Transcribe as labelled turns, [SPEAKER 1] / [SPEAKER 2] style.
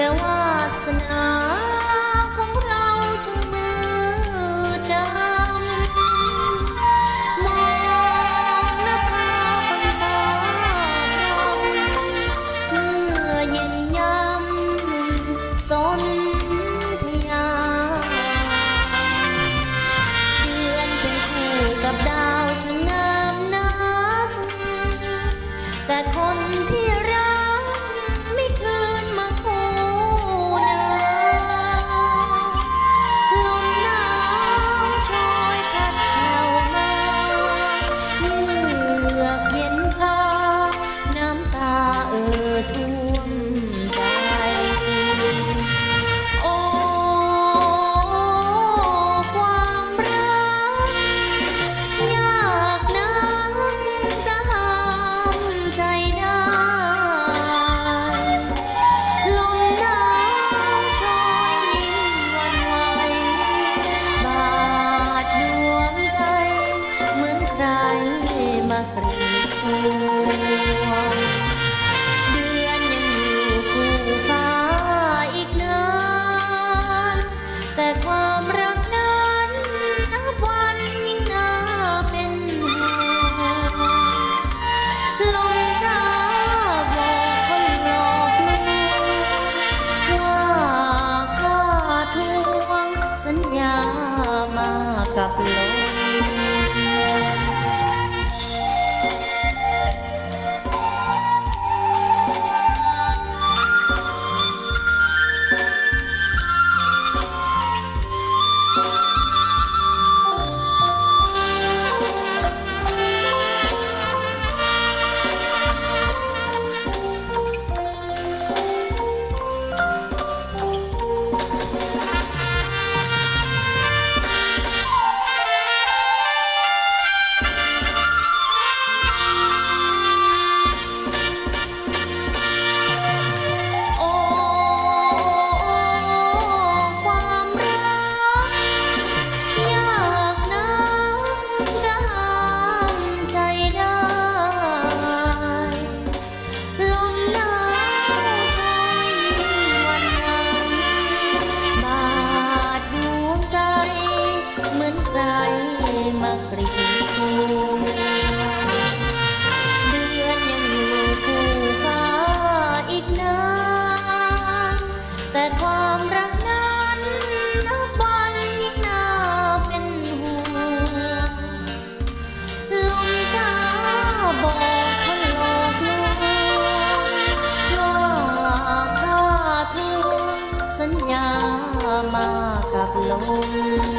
[SPEAKER 1] แต่วาสนาของเราช่างมืดดำมองนภาฟันฟ้าเรเมื่อเย็นยำสน Lord. alone.